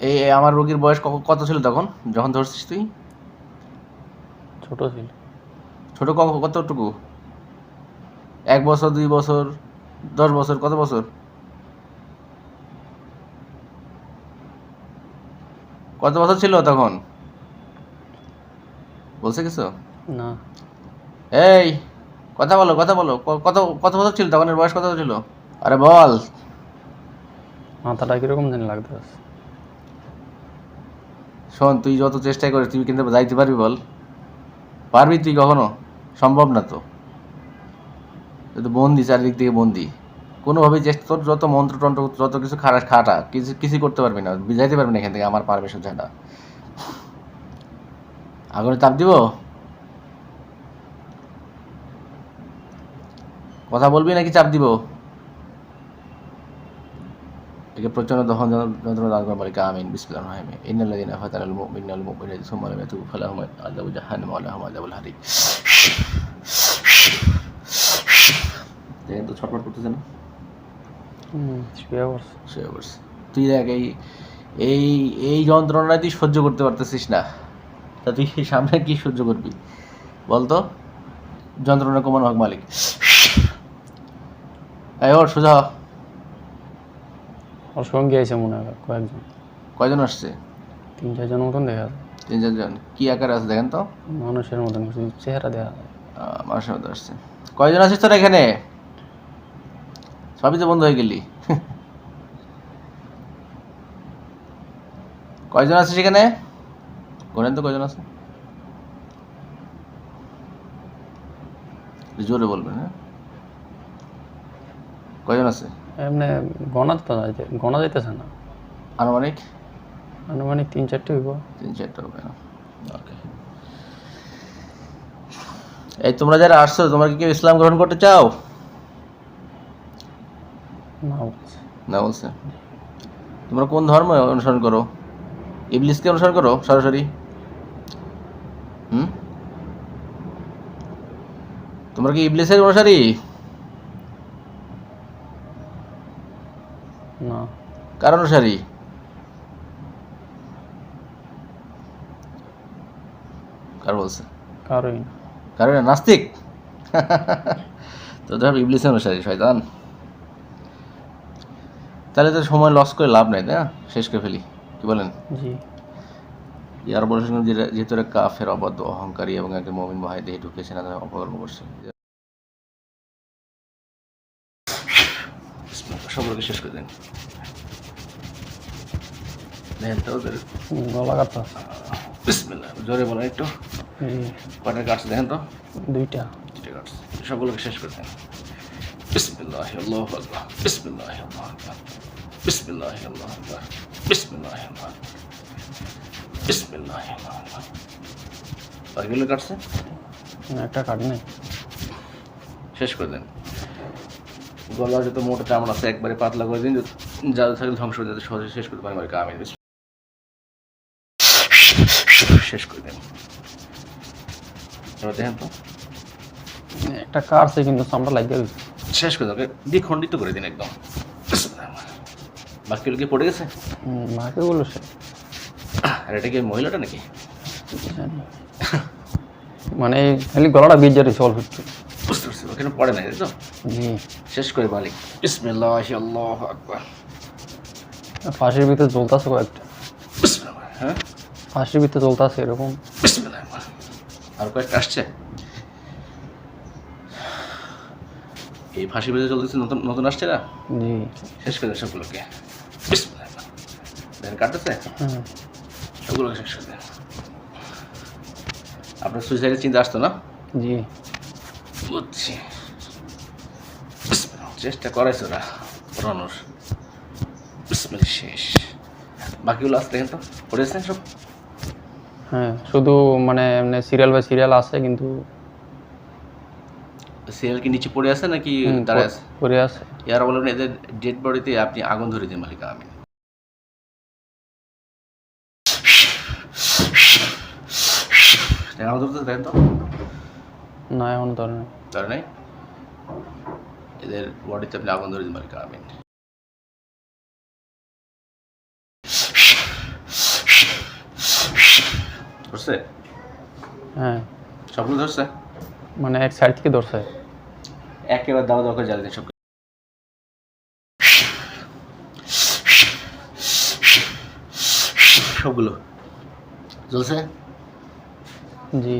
এই আমার রোগীর বয়স কত ছিল তখন? যখন ধরছিস তুই? ছোট ছিল। ছোট কতটুকু? এক বছর দুই বছর দশ বছর কত বছর? কত বছর ছিল তখন? বলছে কিছু? না। এই কথা বলো কথা বলো। কত কত বছর ছিল তখন এর বয়স কত ছিল? আরে বল। মাথাটা কীরকম জানি লাগতেছে শোন, তুই যত চেষ্টা করিস তুই কিন্তু যাইতে পারবি বল। পারবি তুই কখনো? সম্ভব না তো। তো বন্দি, চারিদিক থেকে বন্দি। কোনোভাবেই চেষ্টা তোর যত মন্ত্র টন্ত্র, যত কিছু খাটা খাটা, কিছু কিছু করতে পারবি না। যাইতে পারবি না এখান থেকে, আমার পারমিশন ছাড়া। আগুনে তাপ দিব? কথা বলবি নাকি চাপ দিব? একে প্রচণ্ড দহন যন্ত্রণা দান করে মালিকা আমিন। বিসমিল্লাহির রহমানির রহিম। মুমিনিনা ওয়াল মুমিনাতি সুম্মা লাম ইয়াতুবু ফালাহুম আযাবু জাহান্নাম ওয়া লাহুম আযাবুল হারিক দেখেন তো ছটফট করতেছে না? তুই দেখ এই এই এই যন্ত্রণা তুই সহ্য করতে পারতেছিস না। তা তুই সামনে কি সহ্য করবি? বলতো যন্ত্রণা কমানো হোক মালিক। সোজা। ওর সঙ্গে আছে মনে হয় কয়েকজন। কয়জন আসছে? তিন চারজন মতন দেখা যায়। তিন চারজন। কি আকারে আছে দেখেন তো? মানুষের মতন কিছু চেহারা দেখা যায়। মানুষের মতো আসছে। কয়জন আছিস তোরা এখানে? সবই তো বন্ধ হয়ে গেলি। কয়জন আছিস এখানে? গোনেন তো কয়জন আছে? জোরে বলবেন হ্যাঁ? কয়জন আছে? এমনি গণা তো যাইতে গণা যাইতেছে না। আনুমানিক? আনুমানিক তিন চারটে হইব। তিন চারটা হবে ওকে। এই তোমরা যারা আসছো তোমরা কি কেউ ইসলাম গ্রহণ করতে চাও? না বলছে? তোমরা কোন ধর্ম অনুসরণ করো? ইবলিসকে অনুসরণ করো সরাসরি? হুম? তোমরা কি ইবলিসের অনুসারী না কার বলছে? কারণ নাস্তিক। তো ধর ইবলিসের অনুসারী শয়তান। তাহলে তো সময় লস করে লাভ নাই তাই না? শেষ করে ফেলি। কি বলেন? জি। ইয়ার বলেছেন যেহেতু এরা কাফের অবাধ্য অহংকারী এবং একজন মমিন ভাই দেহে ঢুকেছে না অপকর্ম করছে। সবগুলোকে শেষ করে দেন। দেখেন তো ওদের। গলা কাটতে বিসমিল্লাহ জোরে বলেন একটু। কয়টা কাটছে দেখেন তো? দুইটা। দুইটা কাটছে সবগুলোকে শেষ করে দেন। বিসমিল্লাহ আল্লাহ আকবার। বিসমিল্লাহ আল্লাহ আকবার। বিসমিল্লাহ আল্লাহ আকবার। বিসমিল্লাহ আল্লাহ বিসমিল্লাহ আল্লাহ আকবার। বাকিগুলো কাটছে একটা কাটি নাই। শেষ করে দেন। গলা যত মোটা চামড়া আছে একবারে পাতলা করে দিন যা যা থাকলে ধ্বংস যাতে সহজে শেষ করতে মালিক আমিন। শেষ করে দেন এবার দেখেন তো। একটা কাটছে কিন্তু চামড়া লাগিয়ে শেষ করে দেন ওকে দ্বিখণ্ডিত করে দিন একদম। বাকিগুলো কি পড়ে গেছে? বাকিগুলো সে। আর এটা কি মহিলাটা নাকি? মানে খালি গলাটা বীজ যাচ্ছে অল্প একটু। বুঝতে পারছি ওখানে পড়ে নাই তো? শেষ করে মালিক। বিসমিল্লাহ আল্লাহ আকবার। ফাঁসির ভিতরে চলতেছে কয়েকটা। হ্যাঁ? ফাঁসির ভিতরে চলতেছে এরকম। আর কয়েকটা আসছে। এই ফাঁসি বেঁধে চলতেছে নতুন নতুন আসছে না? জি। শেষ করে সবগুলোকে। কাটতেছে? সবগুলোকে শেষ করে আপনার সুইসাইডের চিন্তা আসতো না? জি। বুঝছি। চেষ্টা করাইছো না পড়ানোর শেষ। বাকিগুলো আসতে দেখেন তো। পড়েছেন সব? হ্যাঁ শুধু মানে এমনি সিরিয়াল বাই সিরিয়াল আছে কিন্তু সিরিয়াল কি নিচে পড়ে আছে নাকি হুম, দাঁড়ায় আছে? করে আছে। ইয়ারা বলবেন এদের ডেড বডিতে আপনি আগুন ধরে দিন মালিকা আমি। আগুন ধরতে দেন তো? না এখন ধরে না ধরে নাই? এদের বডিতে আপনি আগুন ধরে দিন মালিকা আমিন ধরছে? হ্যাঁ। সবগুলো ধরছে? মানে এক সাইড থেকে ধরছে। একেবারে দাওয়া দরকার জ্বালিয়ে সব সবগুলো। চলছে জি।